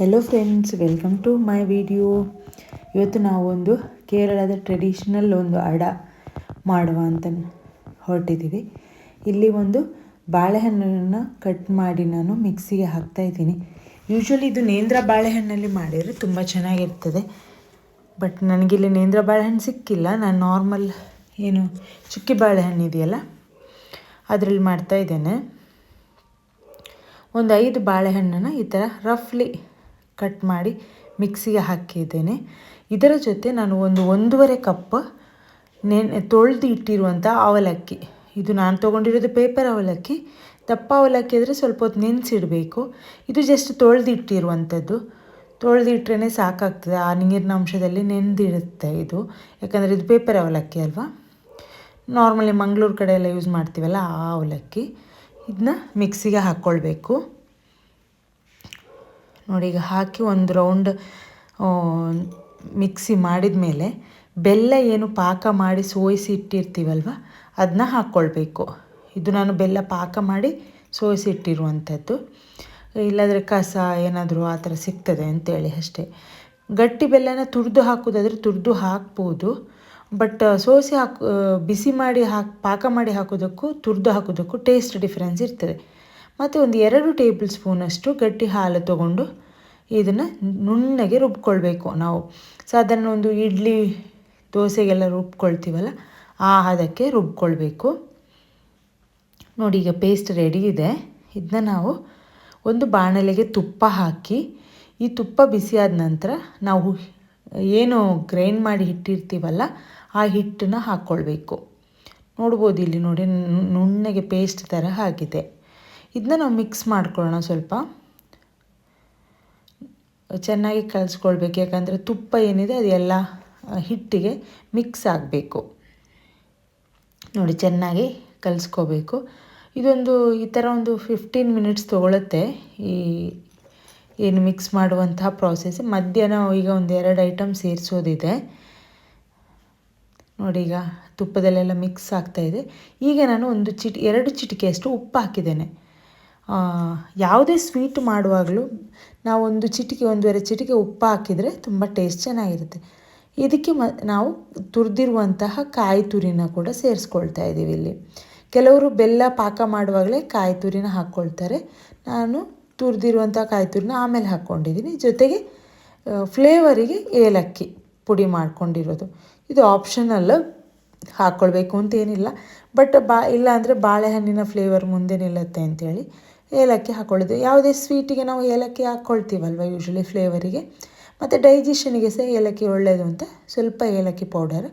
Hello friends welcome to my video ಇವತ್ತು ನಾವೊಂದು ಕೇರಳದ ಟ್ರೆಡಿಷ್ನಲ್ ಒಂದು ಅಡ ಮಾಡುವ ಅಂತ ಹೊರಟಿದ್ದೀವಿ. ಇಲ್ಲಿ ಒಂದು ಬಾಳೆಹಣ್ಣನ್ನು ಕಟ್ ಮಾಡಿ ನಾನು ಮಿಕ್ಸಿಗೆ ಹಾಕ್ತಾ ಇದ್ದೀನಿ. ಯೂಶ್ವಲಿ ಇದು ನೇಂದ್ರ ಬಾಳೆಹಣ್ಣಲ್ಲಿ ಮಾಡಿದರೆ ತುಂಬ ಚೆನ್ನಾಗಿರ್ತದೆ. ಬಟ್ ನನಗಿಲ್ಲಿ ನೇಂದ್ರ ಬಾಳೆಹಣ್ಣು ಸಿಕ್ಕಿಲ್ಲ. ನಾನು ನಾರ್ಮಲ್ ಏನು ಚುಕ್ಕಿ ಬಾಳೆಹಣ್ಣು ಇದೆಯಲ್ಲ, ಅದರಲ್ಲಿ ಮಾಡ್ತಾ ಇದ್ದೇನೆ. ಒಂದು ಐದು ಬಾಳೆಹಣ್ಣನ್ನು ಈ ಥರ ರಫ್ಲಿ ಕಟ್ ಮಾಡಿ ಮಿಕ್ಸಿಗೆ ಹಾಕಿದ್ದೇನೆ. ಇದರ ಜೊತೆ ನಾನು ಒಂದು ಒಂದೂವರೆ ಕಪ್ ನೆನೆ, ತೊಳೆದು ಇಟ್ಟಿರುವಂಥ ಅವಲಕ್ಕಿ. ಇದು ನಾನು ತೊಗೊಂಡಿರೋದು ಪೇಪರ್ ಅವಲಕ್ಕಿ. ದಪ್ಪ ಅವಲಕ್ಕಿ ಆದರೆ ಸ್ವಲ್ಪ ಹೊತ್ತು ನೆನೆಸಿಡಬೇಕು. ಇದು ಜಸ್ಟ್ ತೊಳೆದು ಇಟ್ಟಿರುವಂಥದ್ದು. ತೊಳೆದು ಇಟ್ಟರೆ ಸಾಕಾಗ್ತದೆ. ಆ ನೀರಿನ ಅಂಶದಲ್ಲಿ ನೆನೆದಿರುತ್ತೆ ಇದು. ಯಾಕಂದರೆ ಇದು ಪೇಪರ್ ಅವಲಕ್ಕಿ ಅಲ್ವಾ? ನಾರ್ಮಲಿ ಮಂಗಳೂರು ಕಡೆ ಎಲ್ಲ ಯೂಸ್ ಮಾಡ್ತೀವಲ್ಲ ಆ ಅವಲಕ್ಕಿ. ಇದನ್ನ ಮಿಕ್ಸಿಗೆ ಹಾಕ್ಕೊಳ್ಬೇಕು. ನೋಡಿ, ಈಗ ಹಾಕಿ ಒಂದು ರೌಂಡ್ ಮಿಕ್ಸಿ ಮಾಡಿದ ಮೇಲೆ ಬೆಲ್ಲ ಏನು ಪಾಕ ಮಾಡಿ ಸೋಯಿಸಿ ಇಟ್ಟಿರ್ತೀವಲ್ವ ಅದನ್ನ ಹಾಕ್ಕೊಳ್ಬೇಕು ಇದು ನಾನು ಬೆಲ್ಲ ಪಾಕ ಮಾಡಿ ಸೋಯಿಸಿ ಇಟ್ಟಿರುವಂಥದ್ದು ಇಲ್ಲಾಂದರೆ ಕಸ ಏನಾದರೂ ಆ ಥರ ಸಿಗ್ತದೆ ಅಂತೇಳಿ ಅಷ್ಟೇ. ಗಟ್ಟಿ ಬೆಲ್ಲನ ತುರಿದು ಹಾಕೋದಾದರೆ ತುರಿದು ಹಾಕ್ಬೋದು. ಬಟ್ ಸೋಸಿ ಹಾಕಿ ಬಿಸಿ ಮಾಡಿ ಹಾಕಿ, ಪಾಕ ಮಾಡಿ ಹಾಕೋದಕ್ಕೂ, ತುರಿದು ಹಾಕೋದಕ್ಕೂ ಟೇಸ್ಟ್ ಡಿಫ್ರೆನ್ಸ್ ಇರ್ತದೆ. ಮತ್ತು ಒಂದು ಎರಡು ಟೇಬಲ್ ಸ್ಪೂನಷ್ಟು ಗಟ್ಟಿ ಹಾಲು ತಗೊಂಡು ಇದನ್ನು ನುಣ್ಣಗೆ ರುಬ್ಕೊಳ್ಬೇಕು ನಾವು. ಸಾಧಾರಣ ಒಂದು ಇಡ್ಲಿ ದೋಸೆಗೆಲ್ಲ ರುಬ್ಕೊಳ್ತೀವಲ್ಲ, ಆ ಅದಕ್ಕೆ ರುಬ್ಕೊಳ್ಬೇಕು. ನೋಡಿ, ಈಗ ಪೇಸ್ಟ್ ರೆಡಿ ಇದೆ. ಇದನ್ನ ನಾವು ಒಂದು ಬಾಣಲೆಗೆ ತುಪ್ಪ ಹಾಕಿ, ಈ ತುಪ್ಪ ಬಿಸಿಯಾದ ನಂತರ ನಾವು ಏನು ಗ್ರೈಂಡ್ ಮಾಡಿ ಹಿಟ್ಟಿರ್ತೀವಲ್ಲ, ಆ ಹಿಟ್ಟನ್ನು ಹಾಕ್ಕೊಳ್ಬೇಕು ನೋಡ್ಬೋದು ಇಲ್ಲಿ ನೋಡಿ, ನುಣ್ಣಗೆ ಪೇಸ್ಟ್ ಥರ ಆಗಿದೆ. ಇದನ್ನ ನಾವು ಮಿಕ್ಸ್ ಮಾಡ್ಕೊಳ್ಳೋಣ ಸ್ವಲ್ಪ. ಚೆನ್ನಾಗಿ ಕಲಿಸ್ಕೊಳ್ಬೇಕು, ಯಾಕಂದರೆ ತುಪ್ಪ ಏನಿದೆ ಅದೆಲ್ಲ ಹಿಟ್ಟಿಗೆ ಮಿಕ್ಸ್ ಆಗಬೇಕು. ನೋಡಿ, ಚೆನ್ನಾಗಿ ಕಲಿಸ್ಕೋಬೇಕು. ಇದೊಂದು ಈ ಥರ ಒಂದು ಫಿಫ್ಟೀನ್ ಮಿನಿಟ್ಸ್ ತೊಗೊಳುತ್ತೆ ಈ ಏನು ಮಿಕ್ಸ್ ಮಾಡುವಂತಹ ಪ್ರಾಸೆಸ್ ಮಧ್ಯಾಹ್ನ ಈಗ ಒಂದು ಎರಡು ಐಟಮ್ ಸೇರಿಸೋದಿದೆ. ನೋಡಿ, ಈಗ ತುಪ್ಪದಲ್ಲೆಲ್ಲ ಮಿಕ್ಸ್ ಆಗ್ತಾಯಿದೆ ಈಗ ನಾನು ಒಂದು ಚಿಟಿ, ಎರಡು ಚಿಟಿಕೆಯಷ್ಟು ಉಪ್ಪು ಹಾಕಿದ್ದೇನೆ. ಯಾವುದೇ ಸ್ವೀಟ್ ಮಾಡುವಾಗಲೂ ನಾವು ಒಂದು ಚಿಟಿಕೆ, ಒಂದೂವರೆ ಚಿಟಿಕೆ ಉಪ್ಪು ಹಾಕಿದರೆ ತುಂಬ ಟೇಸ್ಟ್ ಚೆನ್ನಾಗಿರುತ್ತೆ. ಇದಕ್ಕೆ ಮ, ನಾವು ತುರಿದಿರುವಂತಹ ಕಾಯಿ ತುರಿನ ಕೂಡ ಸೇರಿಸ್ಕೊಳ್ತಾ ಇದ್ದೀವಿ ಇಲ್ಲಿ. ಕೆಲವರು ಬೆಲ್ಲ ಪಾಕ ಮಾಡುವಾಗಲೇ ಕಾಯಿ ತುರಿನ ಹಾಕ್ಕೊಳ್ತಾರೆ. ನಾನು ತುರಿದಿರುವಂಥ ಕಾಯಿ ತುರಿನ ಆಮೇಲೆ ಹಾಕ್ಕೊಂಡಿದ್ದೀನಿ. ಜೊತೆಗೆ ಫ್ಲೇವರಿಗೆ ಏಲಕ್ಕಿ ಪುಡಿ ಮಾಡ್ಕೊಂಡಿರೋದು. ಇದು ಆಪ್ಷನಲ್ ಹಾಕ್ಕೊಳ್ಬೇಕು ಅಂತ ಏನಿಲ್ಲ ಬಟ್ ಬಾ ಇಲ್ಲ ಅಂದರೆ ಬಾಳೆಹಣ್ಣಿನ ಫ್ಲೇವರ್ ಮುಂದೆ ನಿಲ್ಲುತ್ತೆ ಅಂಥೇಳಿ ಏಲಕ್ಕಿ ಹಾಕ್ಕೊಳ್ಳೋದು ಯಾವುದೇ ಸ್ವೀಟಿಗೆ ನಾವು ಏಲಕ್ಕಿ ಹಾಕ್ಕೊಳ್ತೀವಲ್ವ ಯೂಶ್ವಲಿ ಫ್ಲೇವರಿಗೆ ಮತ್ತು ಡೈಜೆಷನಿಗೆ ಸಹ ಏಲಕ್ಕಿ ಒಳ್ಳೆಯದು ಅಂತ ಸ್ವಲ್ಪ ಏಲಕ್ಕಿ ಪೌಡರ್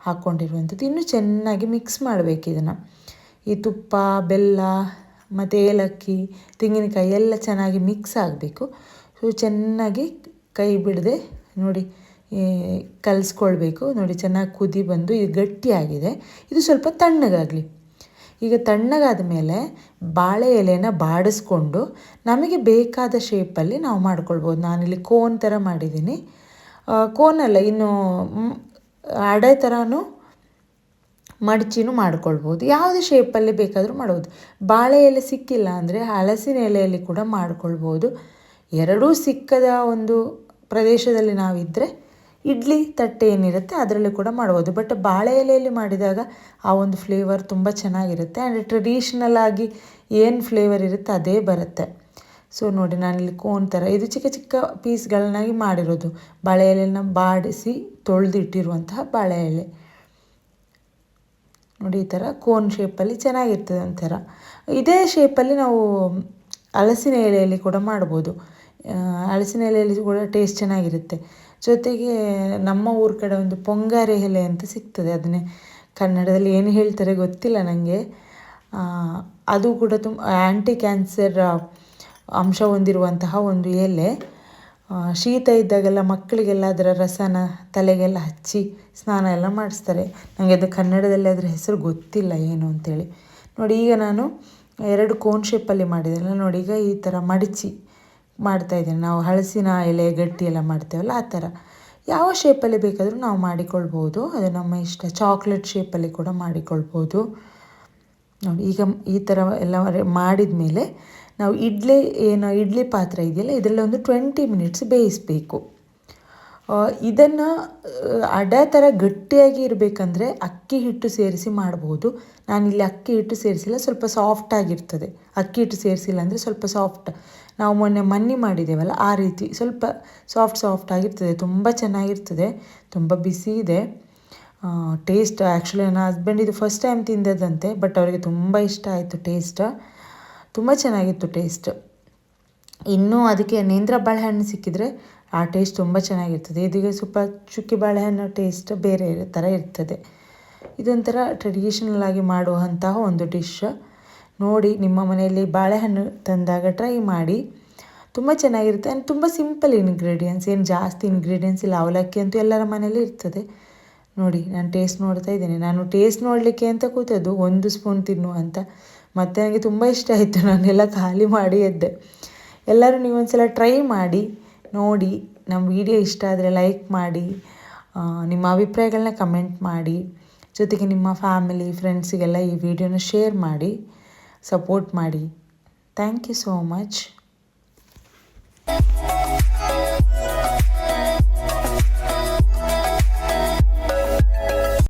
ಹಾಕ್ಕೊಂಡಿರುವಂಥದ್ದು ಇನ್ನೂ ಚೆನ್ನಾಗಿ ಮಿಕ್ಸ್ ಮಾಡಬೇಕು ಇದನ್ನು. ಈ ತುಪ್ಪ, ಬೆಲ್ಲ, ಮತ್ತು ಏಲಕ್ಕಿ, ತೆಂಗಿನಕಾಯಿ ಎಲ್ಲ ಚೆನ್ನಾಗಿ ಮಿಕ್ಸ್ ಆಗಬೇಕು. ಸೊ ಚೆನ್ನಾಗಿ ಕೈ ಬಿಡದೆ ನೋಡಿ ಕಲಿಸ್ಕೊಳ್ಬೇಕು. ನೋಡಿ, ಚೆನ್ನಾಗಿ ಕುದಿ ಬಂದು ಇದು ಗಟ್ಟಿಯಾಗಿದೆ. ಇದು ಸ್ವಲ್ಪ ತಣ್ಣಗಾಗಲಿ. ಈಗ ತಣ್ಣಗಾದ ಮೇಲೆ ಬಾಳೆ ಎಲೆನ ಬಾಡಿಸ್ಕೊಂಡು ನಮಗೆ ಬೇಕಾದ ಶೇಪಲ್ಲಿ ನಾವು ಮಾಡ್ಕೊಳ್ಬೋದು. ನಾನಿಲ್ಲಿ ಕೋನ್ ಥರ ಮಾಡಿದ್ದೀನಿ. ಕೋನಲ್ಲ ಇನ್ನು ಅಡೆ ಥರನೂ ಮಡಚಿನೂ ಮಾಡ್ಕೊಳ್ಬೋದು. ಯಾವುದೇ ಶೇಪಲ್ಲಿ ಬೇಕಾದರೂ ಮಾಡ್ಬೋದು. ಬಾಳೆ ಎಲೆ ಸಿಕ್ಕಿಲ್ಲ ಅಂದರೆ ಹಲಸಿನ ಎಲೆಯಲ್ಲಿ ಕೂಡ ಮಾಡ್ಕೊಳ್ಬೋದು. ಎರಡೂ ಸಿಕ್ಕದ ಒಂದು ಪ್ರದೇಶದಲ್ಲಿ ನಾವಿದ್ದರೆ ಇಡ್ಲಿ ತಟ್ಟೆ ಏನಿರುತ್ತೆ ಅದರಲ್ಲಿ ಕೂಡ ಮಾಡ್ಬೋದು. ಬಟ್ ಬಾಳೆ ಎಲೆಯಲ್ಲಿ ಮಾಡಿದಾಗ ಆ ಒಂದು ಫ್ಲೇವರ್ ತುಂಬ ಚೆನ್ನಾಗಿರುತ್ತೆ. ಆ್ಯಂಡ್ ಟ್ರೆಡಿಷ್ನಲ್ ಆಗಿ ಏನು ಫ್ಲೇವರ್ ಇರುತ್ತೆ ಅದೇ ಬರುತ್ತೆ. ಸೊ ನೋಡಿ ನಾನಿಲ್ಲಿ ಕೋನ್ ಥರ ಇದು ಚಿಕ್ಕ ಚಿಕ್ಕ ಪೀಸ್ಗಳನ್ನಾಗಿ ಮಾಡಿರೋದು. ಬಾಳೆ ಎಲೆನ ಬಾಡಿಸಿ ತೊಳೆದಿಟ್ಟಿರುವಂತಹ ಬಾಳೆ ಎಲೆ. ನೋಡಿ ಈ ಥರ ಕೋನ್ ಶೇಪಲ್ಲಿ ಚೆನ್ನಾಗಿರ್ತದೆ ಒಂಥರ. ಇದೇ ಶೇಪಲ್ಲಿ ನಾವು ಹಲಸಿನ ಎಲೆಯಲ್ಲಿ ಕೂಡ ಮಾಡ್ಬೋದು. ಹಲಸಿನ ಎಲೆಯಲ್ಲಿ ಕೂಡ ಟೇಸ್ಟ್ ಚೆನ್ನಾಗಿರುತ್ತೆ. ಜೊತೆಗೆ ನಮ್ಮ ಊರ ಕಡೆ ಒಂದು ಪೊಂಗಾರೆ ಎಲೆ ಅಂತ ಸಿಗ್ತದೆ. ಅದನ್ನೇ ಕನ್ನಡದಲ್ಲಿ ಏನು ಹೇಳ್ತಾರೆ ಗೊತ್ತಿಲ್ಲ ನನಗೆ ಅದು ಕೂಡ ತುಂಬ ಆ್ಯಂಟಿ ಕ್ಯಾನ್ಸರ್ ಅಂಶ ಹೊಂದಿರುವಂತಹ ಒಂದು ಎಲೆ. ಶೀತ ಇದ್ದಾಗೆಲ್ಲ ಮಕ್ಕಳಿಗೆಲ್ಲ ಅದರ ರಸನ ತಲೆಗೆಲ್ಲ ಹಚ್ಚಿ ಸ್ನಾನ ಎಲ್ಲ ಮಾಡಿಸ್ತಾರೆ. ನನಗೆ ಅದು ಕನ್ನಡದಲ್ಲಿ ಅದರ ಹೆಸರು ಗೊತ್ತಿಲ್ಲ ಏನು ಅಂತೇಳಿ. ನೋಡಿ ಈಗ ನಾನು ಎರಡು ಕೋನ್ ಶೇಪಲ್ಲಿ ಮಾಡಿದ್ದೆನಲ್ಲ ನೋಡಿ ಈಗ ಈ ಥರ ಮಡಚಿ. ಮಾಡ್ತಾಯಿದ್ದೇನೆ ನಾವು ಹಳಸಿನ ಎಲೆ, ಗಟ್ಟಿ ಎಲ್ಲ ಮಾಡ್ತೇವಲ್ಲ, ಆ ಥರ. ಯಾವ ಶೇಪಲ್ಲಿ ಬೇಕಾದರೂ ನಾವು ಮಾಡಿಕೊಳ್ಬೋದು. ಅದು ನಮ್ಮ ಇಷ್ಟ. ಚಾಕ್ಲೇಟ್ ಶೇಪಲ್ಲಿ ಕೂಡ ಮಾಡಿಕೊಳ್ಬೋದು. ನೋಡಿ, ಈಗ ಈ ಥರ ಎಲ್ಲ ಮಾಡಿದ ಮೇಲೆ ನಾವು ಇಡ್ಲಿ, ಏನು, ಇಡ್ಲಿ ಪಾತ್ರೆ ಇದೆಯಲ್ಲ, ಇದರಲ್ಲಿ ಒಂದು ಟ್ವೆಂಟಿ ಮಿನಿಟ್ಸ್ ಬೇಯಿಸಬೇಕು. ಇದನ್ನು ಅಡ ಥರ ಗಟ್ಟಿಯಾಗಿ ಇರಬೇಕಂದ್ರೆ ಅಕ್ಕಿ ಹಿಟ್ಟು ಸೇರಿಸಿ ಮಾಡ್ಬೋದು. ನಾನಿಲ್ಲಿ ಅಕ್ಕಿ ಹಿಟ್ಟು ಸೇರಿಸಿಲ್ಲ, ಸ್ವಲ್ಪ ಸಾಫ್ಟ್ ಆಗಿರ್ತದೆ. ಅಕ್ಕಿ ಹಿಟ್ಟು ಸೇರಿಸಿಲ್ಲ ಅಂದರೆ ಸ್ವಲ್ಪ ಸಾಫ್ಟ್ ನಾವು ಮೊನ್ನೆ ಮನ್ನಿ ಮಾಡಿದ್ದೇವಲ್ಲ, ಆ ರೀತಿ ಸ್ವಲ್ಪ ಸಾಫ್ಟ್ ಸಾಫ್ಟ್ ಆಗಿರ್ತದೆ. ತುಂಬ ಚೆನ್ನಾಗಿರ್ತದೆ, ತುಂಬ ಬಿಸಿ ಇದೆ. ಟೇಸ್ಟ್ ಆ್ಯಕ್ಚುಲಿ ನನ್ನ ಹಸ್ಬೆಂಡ್ ಇದು ಫಸ್ಟ್ ಟೈಮ್ ತಿಂದದಂತೆ ಬಟ್ ಅವರಿಗೆ ತುಂಬ ಇಷ್ಟ ಆಯಿತು ಟೇಸ್ಟ್ ತುಂಬ ಚೆನ್ನಾಗಿತ್ತು ಟೇಸ್ಟ್ ಇನ್ನೂ ಅದಕ್ಕೆ ನೇಂದ್ರ ಬಾಳೆಹಣ್ಣು ಸಿಕ್ಕಿದರೆ ಆ ಟೇಸ್ಟ್ ತುಂಬ ಚೆನ್ನಾಗಿರ್ತದೆ. ಇದೀಗ ಸ್ವಲ್ಪ ಚುಕ್ಕಿ ಬಾಳೆಹಣ್ಣು ಟೇಸ್ಟ್ ಬೇರೆ ಥರ ಇರ್ತದೆ. ಇದೊಂಥರ ಟ್ರೆಡಿಷನಲ್ ಆಗಿ ಮಾಡುವಂತಹ ಒಂದು ಡಿಶ್ ನೋಡಿ, ನಿಮ್ಮ ಮನೆಯಲ್ಲಿ ಬಾಳೆಹಣ್ಣು ತಂದಾಗ ಟ್ರೈ ಮಾಡಿ. ತುಂಬ ಚೆನ್ನಾಗಿರುತ್ತೆ. ಆ್ಯಂಡ್ ತುಂಬ ಸಿಂಪಲ್ ಇಂಗ್ರೀಡಿಯೆಂಟ್ಸ್ ಏನು ಜಾಸ್ತಿ ಇಂಗ್ರೀಡಿಯೆಂಟ್ಸ್ ಇಲ್ಲ. ಅವಲಕ್ಕಿ ಅಂತೂ ಎಲ್ಲರ ಮನೇಲಿ ಇರ್ತದೆ. ನೋಡಿ, ನಾನು ಟೇಸ್ಟ್ ನೋಡ್ತಾ ಇದ್ದೇನೆ. ನಾನು ಟೇಸ್ಟ್ ನೋಡಲಿಕ್ಕೆ ಅಂತ ಕೂತದ್ದು ಒಂದು ಸ್ಪೂನ್ ತಿನ್ನು ಅಂತ. ಮತ್ತು ನನಗೆ ತುಂಬ ಇಷ್ಟ ಆಯಿತು. ನಾನೆಲ್ಲ ಖಾಲಿ ಮಾಡಿ ಎದ್ದೆ. ಎಲ್ಲರೂ ನೀವೊಂದು ಸಲ ಟ್ರೈ ಮಾಡಿ. ನೋಡಿ ನಮ್ಮ ವಿಡಿಯೋ ಇಷ್ಟ ಆದರೆ ಲೈಕ್ ಮಾಡಿ ನಿಮ್ಮ ಅಭಿಪ್ರಾಯಗಳನ್ನ ಕಮೆಂಟ್ ಮಾಡಿ, ಜೊತೆಗೆ ನಿಮ್ಮ ಫ್ಯಾಮಿಲಿ ಫ್ರೆಂಡ್ಸಿಗೆಲ್ಲ ಈ ವಿಡಿಯೋನ ಶೇರ್ ಮಾಡಿ ಸಪೋರ್ಟ್ ಮಾಡಿ. Thank you so much